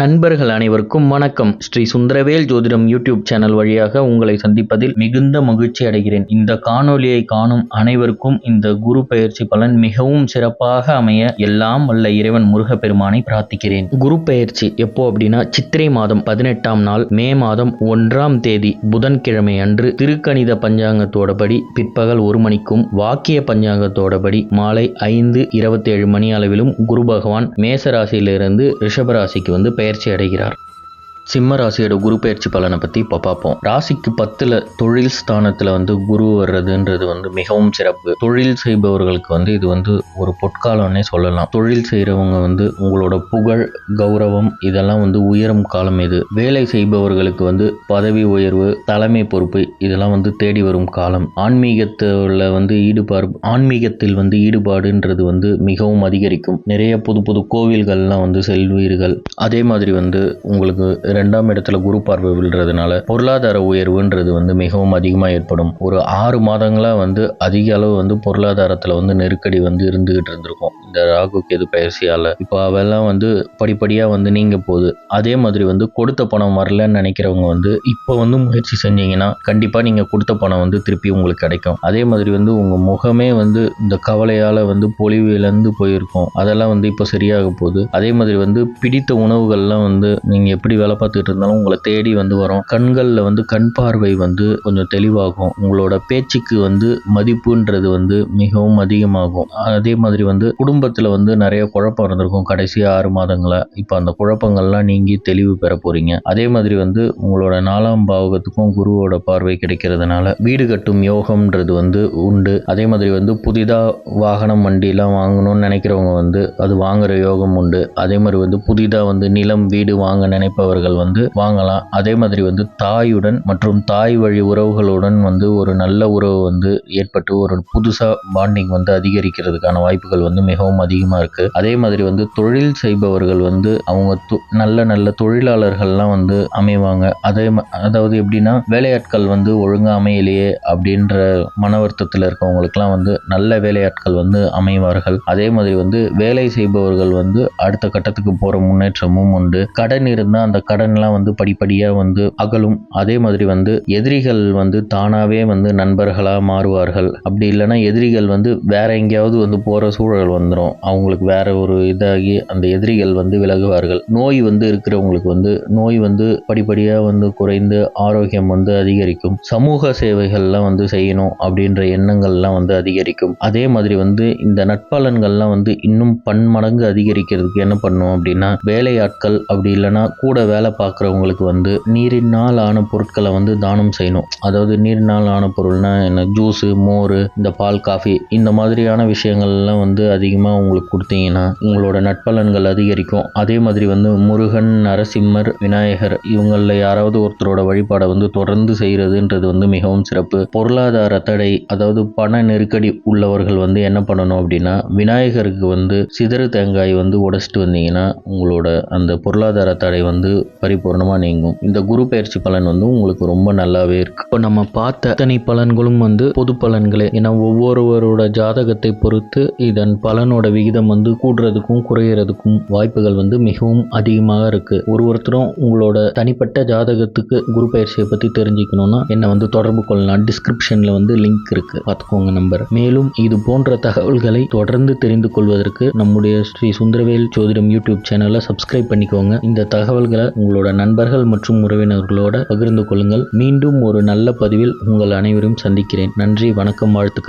நண்பர்கள் அனைவருக்கும் வணக்கம். ஸ்ரீ சுந்தரவேல் ஜோதிடம் யூடியூப் சேனல் வழியாக உங்களை சந்திப்பதில் மிகுந்த மகிழ்ச்சி அடைகிறேன். இந்த காணொலியை காணும் அனைவருக்கும் இந்த குரு பயிற்சி பலன் மிகவும் சிறப்பாக அமைய எல்லாம் வல்ல இறைவன் முருகப்பெருமானை பிரார்த்திக்கிறேன். குரு பயிற்சி எப்போ அப்படின்னா சித்திரை மாதம் பதினெட்டாம் நாள் மே மாதம் ஒன்றாம் தேதி புதன்கிழமை அன்று திருக்கணித பஞ்சாங்கத்தோடபடி பிற்பகல் ஒரு மணிக்கும் வாக்கிய பஞ்சாங்கத்தோடபடி மாலை ஐந்து இருபத்தேழு மணி அளவிலும் குரு பகவான் மேச ராசியிலிருந்து ரிஷபராசிக்கு வந்து பெயர்ச்சி அடைகிறார். சிம்ம ராசியோட குரு பயிற்சி பலனை பற்றி இப்போ பார்ப்போம். ராசிக்கு பத்தில் தொழில் ஸ்தானத்தில் வந்து குரு வர்றதுன்றது வந்து மிகவும் சிறப்பு. தொழில் செய்பவர்களுக்கு வந்து இது வந்து ஒரு பொற்காலம்னே சொல்லலாம். தொழில் செய்கிறவங்க வந்து உங்களோட புகழ் கௌரவம் இதெல்லாம் வந்து உயரும் காலம் இது. வேலை செய்பவர்களுக்கு வந்து பதவி உயர்வு தலைமை பொறுப்பு இதெல்லாம் வந்து தேடி வரும் காலம். ஆன்மீகத்தில் வந்து ஈடுபாடு ஆன்மீகத்தில் வந்து ஈடுபாடுன்றது வந்து மிகவும் அதிகரிக்கும். நிறைய புது புது கோவில்கள்லாம் வந்து செல்வீர்கள். அதே மாதிரி வந்து உங்களுக்கு ரெண்டாம் இடத்துல குரு பார்வை விழுறதுனால பொருளாதார உயர்வுன்றது வந்து மிகவும் அதிகமாக ஏற்படும். ஒரு ஆறு மாதங்களாக வந்து அதிக அளவு வந்து பொருளாதாரத்தில் வந்து நெருக்கடி வந்து இருந்துகிட்டு இருந்திருக்கும். இந்த ராகு கேது பயிற்சியால். இப்போ அவெல்லாம் வந்து படிப்படியாக வந்து நீங்க போகுது அதே மாதிரி வந்து கொடுத்த பணம் வரலன்னு நினைக்கிறவங்க வந்து இப்போ வந்து முயற்சி செஞ்சீங்கன்னா கண்டிப்பாக நீங்கள் கொடுத்த பணம் வந்து திருப்பி உங்களுக்கு கிடைக்கும். அதே மாதிரி வந்து உங்கள் முகமே வந்து இந்த கவலையால் வந்து பொலிவு இழந்து போயிருக்கும். அதெல்லாம் வந்து இப்போ சரியாக போகுது அதே மாதிரி வந்து பிடித்த உணவுகள்லாம் வந்து நீங்கள் எப்படி வேலை பார்த்துட்டு இருந்தாலும் உங்களை தேடி வந்து வரும். கண்களில் வந்து கண் பார்வை வந்து கொஞ்சம் தெளிவாகும். உங்களோட பேச்சுக்கு வந்து மதிப்புன்றது வந்து மிகவும் அதிகமாகும். அதே மாதிரி வந்து குடும்பத்தில் வந்து நிறைய குழப்பம் இருந்திருக்கும். கடைசி ஆறு மாதங்களை இப்போ அந்த குழப்பங்கள்லாம் நீங்கி தெளிவு பெற போறீங்க. அதே மாதிரி வந்து உங்களோட நாலாம் பாவகத்துக்கும் குருவோட பார்வை கிடைக்கிறதுனால வீடு கட்டும் யோகம்ன்றது வந்து உண்டு. அதே மாதிரி வந்து புதிதாக வாகனம் வண்டிலாம் வாங்கணும்னு நினைக்கிறவங்க வந்து அது வாங்குற யோகம் உண்டு. அதே மாதிரி வந்து புதிதாக வந்து நிலம் வீடு வாங்க நினைப்பவர்கள் வந்து வாங்கலாம். அதே மாதிரி வந்து தாயுடன் மற்றும் தாய் வழி உறவுகளுடன் வந்து ஒரு நல்ல உறவு வந்து ஏற்பட்டு ஒரு புதுசாக பாண்டிங் வந்து அதிகரிக்கிறதுக்கான வாய்ப்புகள் வந்து மிகவும் அதிகமாக இருக்குது அதே மாதிரி வந்து தொழில் செய்பவர்கள் வந்து அவங்க தொ- நல்ல நல்ல தொழிலாளர்கள்லாம் வந்து அமைவாங்க. அதே அதாவது எப்படின்னா வேலையாட்கள் வந்து ஒழுங்காக அமையலையே அப்படின்ற மன வருத்தத்தில் இருக்கவங்களுக்குலாம் வந்து நல்ல வேலையாட்கள் வந்து அமைவார்கள். அதே மாதிரி வந்து வேலை செய்பவர்கள் வந்து அடுத்த கட்டத்துக்கு போகிற முன்னேற்றமும் உண்டு. கடன் இருந்தால் அந்த கடன் கடன்லாம் வந்து படிப்படியாக வந்து அகலும். அதே மாதிரி வந்து எதிரிகள் வந்து தானாகவே வந்து நண்பர்களாக மாறுவார்கள். அப்படி இல்லைன்னா எதிரிகள் வந்து வேற எங்கேயாவது வந்து போகிற சூழல் வந்துடும் அவங்களுக்கு வேற ஒரு இதாகி அந்த எதிரிகள் வந்து விலகுவார்கள். நோய் வந்து இருக்கிறவங்களுக்கு வந்து நோய் வந்து படிப்படியாக வந்து குறைந்து ஆரோக்கியம் வந்து அதிகரிக்கும். சமூக சேவைகள்லாம் வந்து செய்யணும் அப்படின்ற எண்ணங்கள்லாம் வந்து அதிகரிக்கும். அதே மாதிரி வந்து இந்த நட்பலன்கள்லாம் வந்து இன்னும் பன்மடங்கு அதிகரிக்கிறதுக்கு என்ன பண்ணும் அப்படின்னா வேலையாட்கள் அப்படி இல்லைன்னா கூட வேலை பார்க்குறவங்களுக்கு வந்து நீரினால் ஆன பொருட்களை வந்து தானம் செய்யணும். அதாவது நீரினால் ஆன பொருள்னா என்ன? ஜூஸு மோர் இந்த பால் காஃபி இந்த மாதிரியான விஷயங்கள்லாம் வந்து அதிகமாக உங்களுக்கு கொடுத்தீங்கன்னா உங்களோட நட்பலன்கள் அதிகரிக்கும். அதே மாதிரி வந்து முருகன் நரசிம்மர் விநாயகர் இவங்களில் யாராவது ஒருத்தரோட வழிபாடை வந்து தொடர்ந்து செய்கிறதுன்றது வந்து மிகவும் சிறப்பு. பொருளாதார தடை அதாவது பண நெருக்கடி உள்ளவர்கள் வந்து என்ன பண்ணணும் அப்படின்னா விநாயகருக்கு வந்து சிதறு தேங்காய் வந்து உடைச்சிட்டு வந்தீங்கன்னா உங்களோட அந்த பொருளாதார தடை வந்து பரிபூர்ணமாக நீங்கும். இந்த குரு பயிற்சி பலன் வந்து உங்களுக்கு ரொம்ப நல்லாவே இருக்கு. இப்போ நம்ம பார்த்த அத்தனை பலன்களும் வந்து பொது பலன்களே. ஏன்னா ஒவ்வொருவரோட ஜாதகத்தை பொறுத்து இதன் பலனோட விகிதம் வந்து கூடுறதுக்கும் குறையிறதுக்கும் வாய்ப்புகள் வந்து மிகவும் அதிகமாக இருக்கு. ஒரு ஒருத்தரும் உங்களோட தனிப்பட்ட ஜாதகத்துக்கு குரு பயிற்சியை பற்றி தெரிஞ்சுக்கணும்னா என்னை வந்து தொடர்பு கொள்ளலாம். டிஸ்கிரிப்ஷனில் வந்து லிங்க் இருக்கு. பார்த்துக்கோங்க நம்பர் மேலும் இது போன்ற தகவல்களை தொடர்ந்து தெரிந்து கொள்வதற்கு நம்முடைய ஸ்ரீ சுந்தரவேல் ஜோதிடம் யூடியூப் சேனலை சப்ஸ்கிரைப் பண்ணிக்கோங்க. இந்த தகவல்களை உங்களோட நண்பர்கள் மற்றும் உறவினர்களோட பகிர்ந்து கொள்ளுங்கள். மீண்டும் ஒரு நல்ல பதிவில் உங்கள் அனைவரும் சந்திக்கிறேன். நன்றி வணக்கம் வாழ்த்துக்கள்.